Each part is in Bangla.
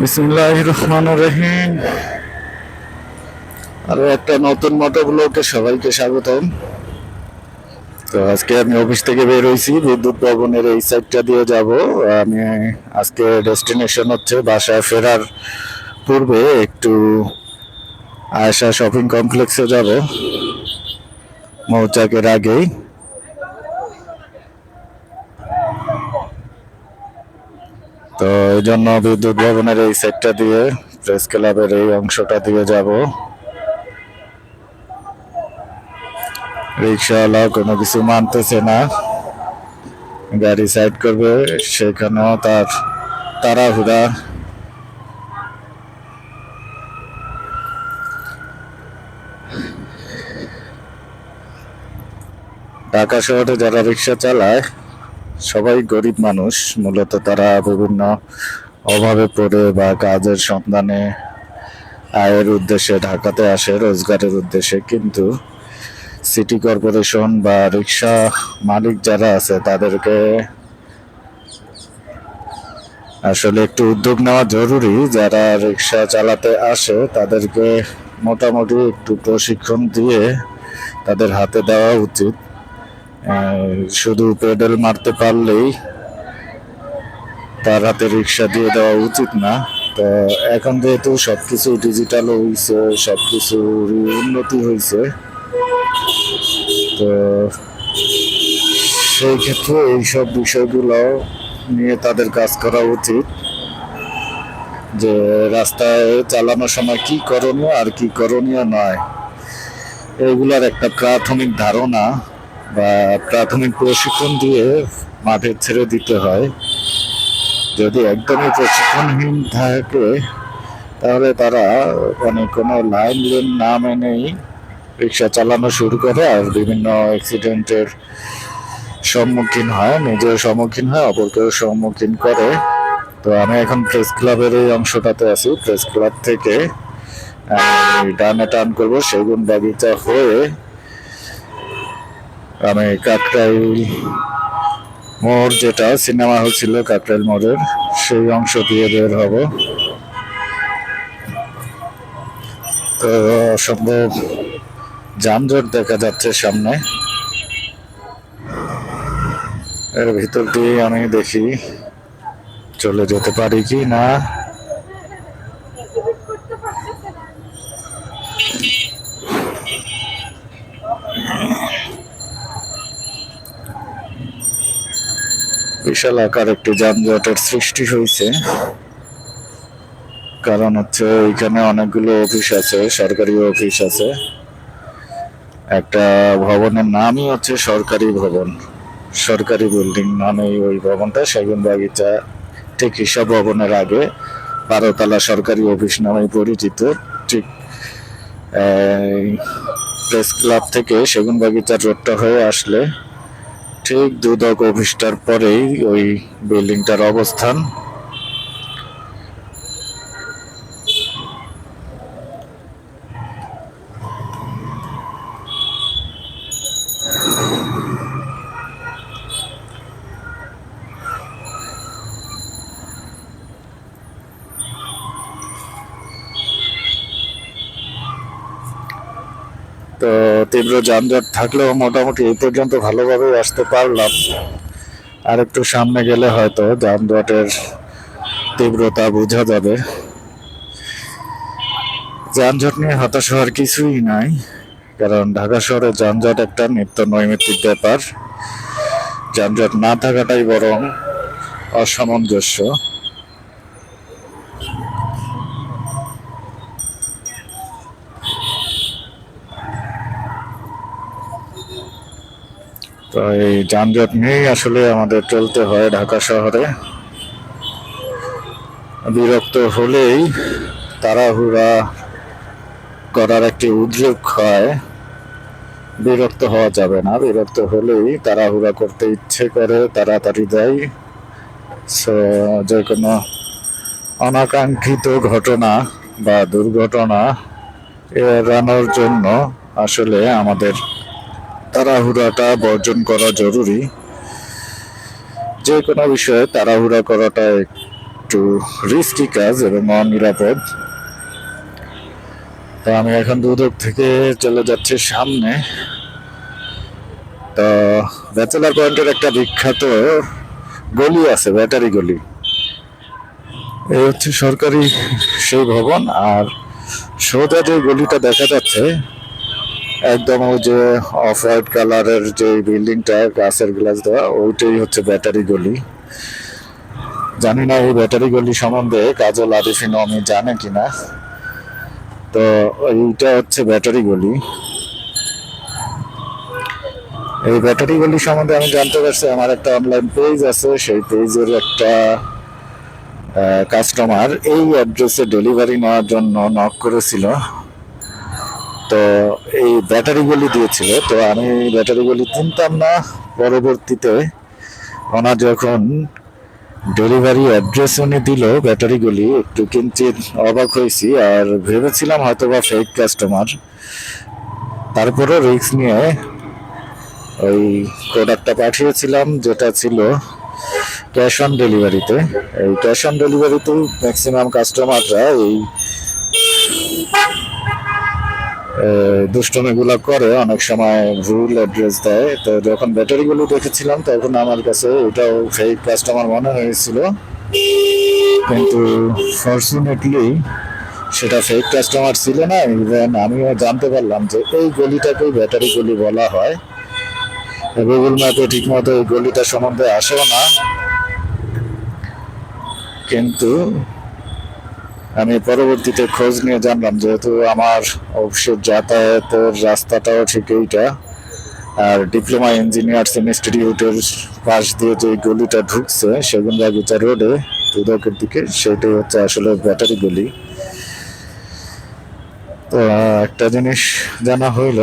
বিসমুল্লাহ রহমান রহিম আরও একটা নতুন মোটো ব্লকে সবাইকে স্বাগতম। তো আজকে আমি অফিস থেকে বের হয়েছি, বিদ্যুৎ ভবনের এই সাইডটা দিয়ে যাব। আমি আজকে ডেস্টিনেশন হচ্ছে বাসায় ফেরার পূর্বে একটু আয়সা শপিং কমপ্লেক্সে যাব। মৌচাকের আগেই। তো এই জন্য বিদ্যুৎ ভবনের এই সেটটা দিয়ে প্রেস ক্লাবের এই অংশটা দিয়ে যাব। রিক্সাওয়ালা কোনো কিছু মানতেছে না। গাড়ি সাইড করবে, সেখানেও তার তাড়াহুড়া। ঢাকা শহরে যারা রিক্সা চালায় সবাই গরিব মানুষ, মূলত তারা বিভিন্ন অভাবে পড়ে বা কাজের সন্ধানে আয়ের উদ্দেশ্যে ঢাকাতে আসে, রোজগারের উদ্দেশ্যে। কিন্তু সিটি কর্পোরেশন বা রিক্সা মালিক যারা আছে, তাদেরকে আসলে একটু উদ্যোগ নেওয়া জরুরি। যারা রিক্সা চালাতে আসে, তাদেরকে মোটামুটি একটু প্রশিক্ষণ দিয়ে তাদের হাতে দেওয়া উচিত। শুধু পেডেল মারতে পারলেই তার হাতে রিক্সা দিয়ে দেওয়া উচিত না। তো এখন যেহেতু সব কিছু ডিজিটাল হয়েছে সব সবকিছু উন্নতি হয়েছে তো সেই ক্ষেত্রে এইসব বিষয়গুলো নিয়ে তাদের কাজ করা উচিত, যে রাস্তায় চালানোর সময় কি করণীয় আর কি করণীয় নয়। এগুলার একটা প্রাথমিক ধারণা। বা প্রাথমিক প্রশিক্ষণ দিয়ে মাঠে ছেড়ে দিতে হয়। যদি একদমই প্রশিক্ষণহীন থাকে, তাহলে তারা মানে কোনো লাইন লেন না মেনেই রিক্সা চালানো শুরু করে আর বিভিন্ন অ্যাক্সিডেন্টের সম্মুখীন হয়, নিজেও সম্মুখীন হয়, অপরকেও সম্মুখীন করে। তো আমি এখন প্রেস ক্লাবের এই অংশটাতে আছি। প্রেস ক্লাব থেকে ডানে টান করব, সেগুন বাগিচা হয়ে আমি কাকরাইল মোড় যেটা, সিনেমা হল ছিল কাকরাইল মোড়ের। সেই অংশ দিয়ে বের হব। তো অসম্ভব যানজট দেখা যাচ্ছে সামনে। এর ভিতর দিয়ে আমি দেখি, চলে যেতে পারি কি না। বিশাল আকার একটি যানজটের সৃষ্টি হয়েছে। কারণ হচ্ছে এখানে অনেকগুলো অফিস আছে, সরকারি অফিস আছে। একটা ভবনের নামই হচ্ছে সরকারি ভবন। সরকারি বিল্ডিং নামে ওই ভবনটা সেগুন বাগিচা, ঠিক হিসাব ভবনের আগে বারোতলা সরকারি অফিস নামে পরিচিত। ঠিক প্রেস ক্লাব থেকে সেগুন বাগিচার রোডটা হয়ে আসলে ঠিক দুদক অফিসটার পরেই ওই বিল্ডিংটার অবস্থান তো তীব্র যানজট থাকলেও মোটামুটি এই পর্যন্ত ভালোভাবে আসতে পারলাম। আর একটু সামনে গেলে হয়তো যানজটের তীব্রতা বোঝা যাবে। যানজট নিয়ে হতাশ হওয়ার কিছুই নাই, কারণ ঢাকা শহরে যানজট একটা নিত্য নৈমিত্তিক ব্যাপার। যানজট না থাকাটাই বরং অসামঞ্জস্য। তো এই যানজট নিয়েই আসলে আমাদের চলতে হয় ঢাকা শহরে। বিরক্ত হলেই তাড়াহুড়া করার একটি উদ্যোগ হয়। বিরক্ত হওয়া যাবে না, বিরক্ত হলেই তাড়াহুড়া করতে ইচ্ছে করে, তাড়াতাড়ি যাই সো, যে কোনো অনাকাঙ্ক্ষিত ঘটনা বা দুর্ঘটনা এড়ানোর জন্য আসলে আমাদের তাড়াহুড়াটা বর্জন করা জরুরি। যে কোনো বিষয়ে তাড়াহুড়া করাটা একটু রিস্কি কাজ এবং অনিরাপদ। তো আমি এখন দুদক থেকে চলে যাচ্ছি সামনে। তো ব্যাচেলার পয়েন্টের একটা বিখ্যাত গলি আছে, ব্যাটারি গলি। এই হচ্ছে সরকারি সেই ভবন, আর সোজা যে গলিটা দেখা যাচ্ছে একদম ওই যে অফ হোয়াইট কালারের যে বিল্ডিংটা গাছের গ্লাস দেওয়া, ওইটাই হচ্ছে ব্যাটারি গলি। জানি না এই ব্যাটারি গলি সম্বন্ধে কাজল আরিফিন আমি জানে কিনা। তো এইটা হচ্ছে ব্যাটারি গলি। এই ব্যাটারি গলি সম্বন্ধে আমি জানতে পারছি, আমার একটা অনলাইন পেজ আছে, সেই পেজের একটা কাস্টমার এই অ্যাড্রেসে ডেলিভারি নেওয়ার জন্য নক করেছিল। তো এই ব্যাটারি গলি দিয়েছিল। তো আমি ব্যাটারি গলি চিনতাম না, পরবর্তীতে ওনার যখন ডেলিভারি অ্যাড্রেস উনি দিল ব্যাটারি গলি, একটু কিঞ্চিত অবাক হয়েছি আর ভেবেছিলাম হয়তো বা ফেক কাস্টমার তারপরে রিস্ক নিয়ে ওই প্রোডাক্টটা পাঠিয়েছিলাম, যেটা ছিল ক্যাশ অন ডেলিভারিতে এই ক্যাশ অন ডেলিভারিতে ম্যাক্সিমাম কাস্টমাররা এই দুষ্টমিগুলো করে, অনেক সময় ভুল অ্যাড্রেস দেয়। তো যখন ব্যাটারিগুলো দেখেছিলাম, তখন আমার কাছে এটাও ফেক কাস্টমার মনে হয়েছিল। কিন্তু ফর্চুনেটলি সেটা ফেক কাস্টমার ছিল না ইভেন আমিও জানতে পারলাম যে এই গলিটাকেই ব্যাটারি গলি বলা হয়। গুগল ম্যাপে ঠিক মতো এই গলিটা সম্বন্ধে আসেও না। কিন্তু আমি পরবর্তীতে খোঁজ নিয়ে জানলাম যেহেতু আমার অফিসের যাতায়াতের রাস্তাটাও ঠিক এইটা। আর ডিপ্লোমা ইঞ্জিনিয়ার্স ইনস্টিটিউটের পাশ দিয়ে যে গলিটা ঢুকছে সেগুন বাগিচা রোডে, দুদকের দিকে, সেটাই হচ্ছে আসলে ব্যাটারি গলি। তো, একটা জিনিস জানা হইল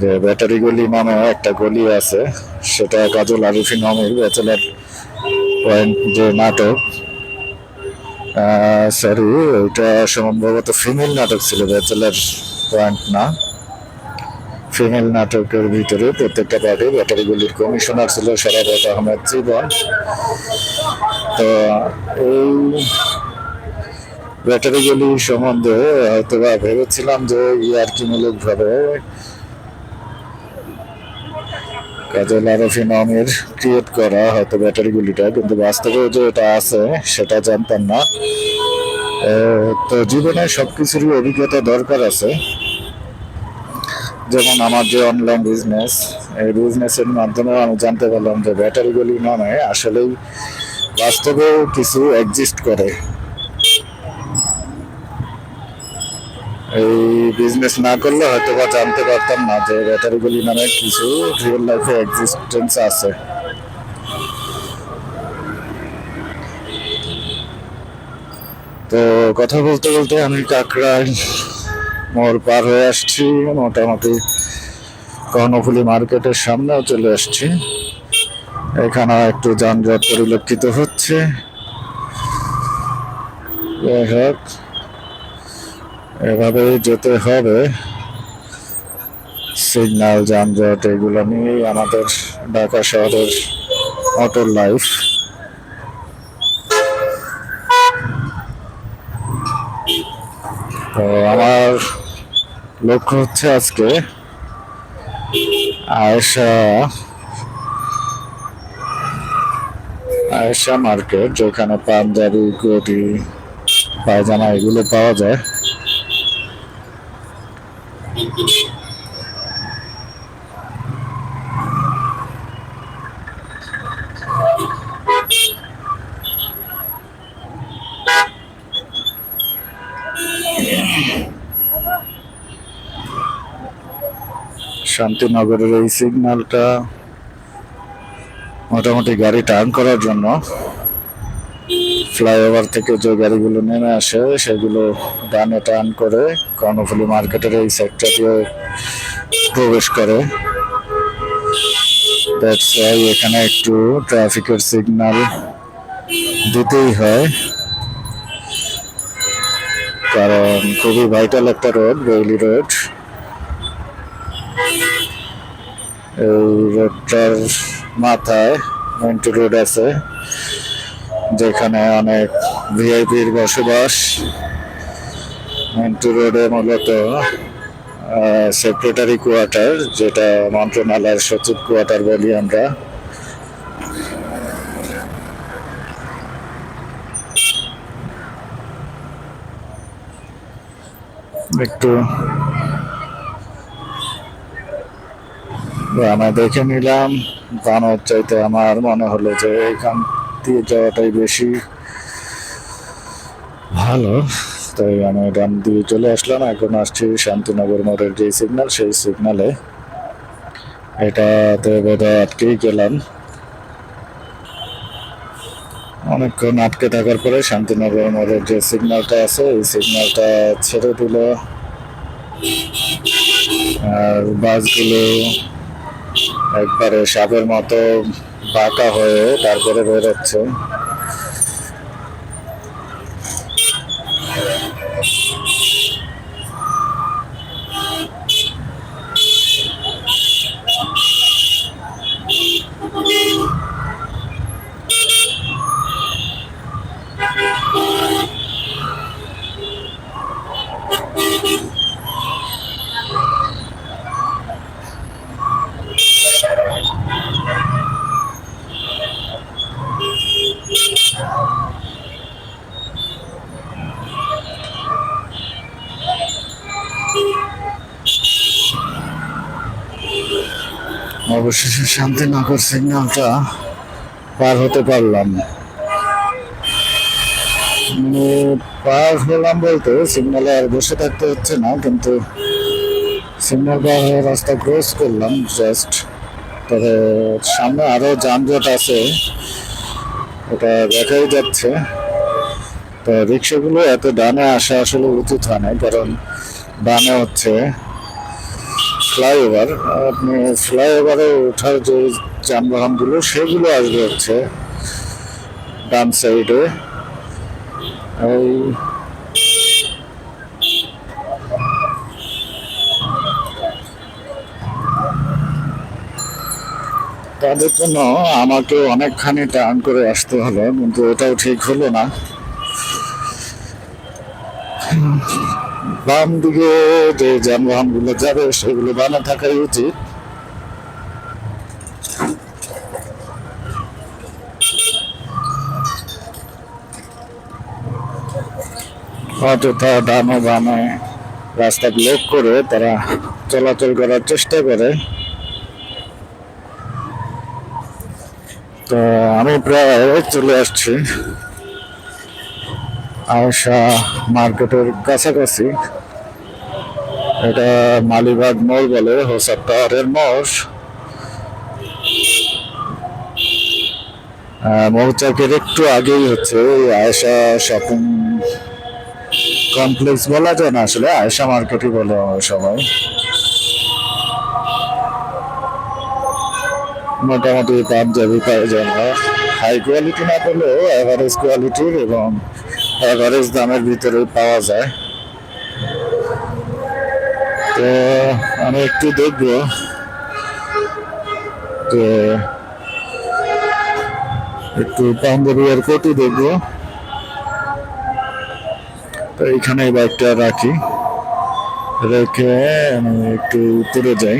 যে ব্যাটারি গলি নামে একটা গলি আছে, সেটা কাজল আরিফিন নামের ব্যাচেলার পয়েন্ট যে নাটক। সরি ওইটা সম্ভবত ফিমেল নাটক ছিল, ব্যাচেলার পয়েন্ট না। ফিমেল নাটকের ভিতরে প্রত্যেকটা পার্টি ব্যাটারিগুলির কমিশনার ছিল সরাবত আহমেদ জীবন। তো এই ব্যাটারিগুলি সম্বন্ধে হয়তো বা ভেবেছিলাম যে ইয়ার্কিমূলক ভাবে কাজল নামের ক্রিয়েট করা হয়তো ব্যাটারিগুলিটা কিন্তু বাস্তবে যে এটা আছে, সেটা জানতাম না। তো জীবনে সবকিছুরই অভিজ্ঞতা দরকার আছে। যেমন আমার যে অনলাইন বিজনেস এই বিজনেসের মাধ্যমে আমি জানতে পারলাম যে ব্যাটারিগুলি নামে আসলেই বাস্তবেও কিছু এক্সিস্ট করে। এই বিজনেস না করলে হয়তো বা জানতে পারতাম না যে ব্যাটারিগুলি নামে কিছু রিয়েল লাইফে এক্সিস্টেন্স আছে। তো কথা বলতে বলতে আমি কাকড়ায় মোড় পার হয়ে আসছি, মোটামুটি কর্ণফুলি মার্কেটের সামনেও চলে আসছি। এখানে একটু যানজট পরিলক্ষিত হচ্ছে। যাই হোক। এভাবে যেতে হবে। সিগন্যাল যানজট এগুলো নিয়েই আমাদের ঢাকা শহরের মোটর লাইফ তো আমার লক্ষ্য হচ্ছে আজকে আয়েশা আয়েশা মার্কেট, যেখানে পাঞ্জাবি কোটি পায়জামা এগুলো পাওয়া যায়। শান্তিনগরের এই সিগন্যালটা মোটামুটি গাড়ি টার্ন করার জন্য। ফ্লাইওভার থেকে যে গাড়িগুলো নেমে আসে, সেগুলো ডানে টার্ন করে কর্ণফুলি মার্কেটের এই সেক্টর দিয়ে প্রবেশ করে। এখানে একটু ট্রাফিকের সিগন্যাল দিতেই হয়। কারণ খুবই ভাইটাল একটা রোড বেইলি রোড এই রোডটার মাথায় মেন্টু রোড আছে, যেখানে অনেক ভিআইপির বসবাস। মন্টু রোডে মূলত সেক্রেটারি কোয়ার্টার যেটা মন্ত্রণালয়ের সচিব কোয়ার্টার বলি আমরা। একটু আমি দেখে নিলাম। বানর চাইতে আমার মনে হলো যে এখান দিয়ে যাওয়াটাই বেশি ভালো। তাই আমি ডান দিয়ে চলে আসলাম। এখন আসছি শান্তিনগর মোড়ের যে সিগন্যাল সেই সিগন্যালে এটাতে বোধহয় আটকেই গেলাম। অনেকক্ষণ আটকে থাকার পরে শান্তিনগর মোড়ের যে সিগন্যালটা আছে, এই সিগন্যালটা ছেড়ে দিল। আর বাসগুলো একবারে সাপের মতো বাঁকা হয়ে তারপরে বেরোচ্ছে। অবশেষে শান্তিনগর সিগন্যালটা পার হতে পারলাম। মানে পার হলাম বলতে সিগন্যালে আর বসে থাকতে হচ্ছে না, কিন্তু সিগন্যাল পার হয়ে রাস্তা ক্রস করলাম জাস্ট তবে সামনে আরও যানজট আছে, ওটা দেখাই যাচ্ছে। তো রিক্সাগুলো এত ডানে আসা আসলে উচিত হয় না কারণ ডানে হচ্ছে। ফ্লাইওভার, আপনি ফ্লাইওভারে ওঠার যে যানবাহনগুলো, সেগুলো আসবে হচ্ছে ডান সাইডে। এই তাদের জন্য আমাকে অনেকখানি টার্ন করে আসতে হলো, কিন্তু এটাও ঠিক হলো না। বাম দিকে যে যানবাহনগুলো যাবে, সেগুলো বানা থাকাই উচিত। অযথা ডানে বামে রাস্তা ব্লক করে তারা চলাচল করার চেষ্টা করে। তো আমি প্রায় চলে আসছি। আয়সা মার্কেটের কাছাকাছি। এটা মালিবাগ মোড় বলে হোসার মোড় মৌচাকের একটু আগেই হচ্ছে আয়সা শপিং কমপ্লেক্স বলা যায় না আসলে আয়সা মার্কেটই বলে সবাই। মোটামুটি পাঞ্জাবি পায়জামা হাই কোয়ালিটি না পেলেও অ্যাভারেজ কোয়ালিটির এবং অ্যাভারেজ দামের ভিতরে পাওয়া যায়। তো আমি একটু দেখব যে একটু পাঞ্জাবি আর কোটি দেখব। তো এইখানে বাইকটা রাখি। রেখে আমি একটু উত্তরে যাই।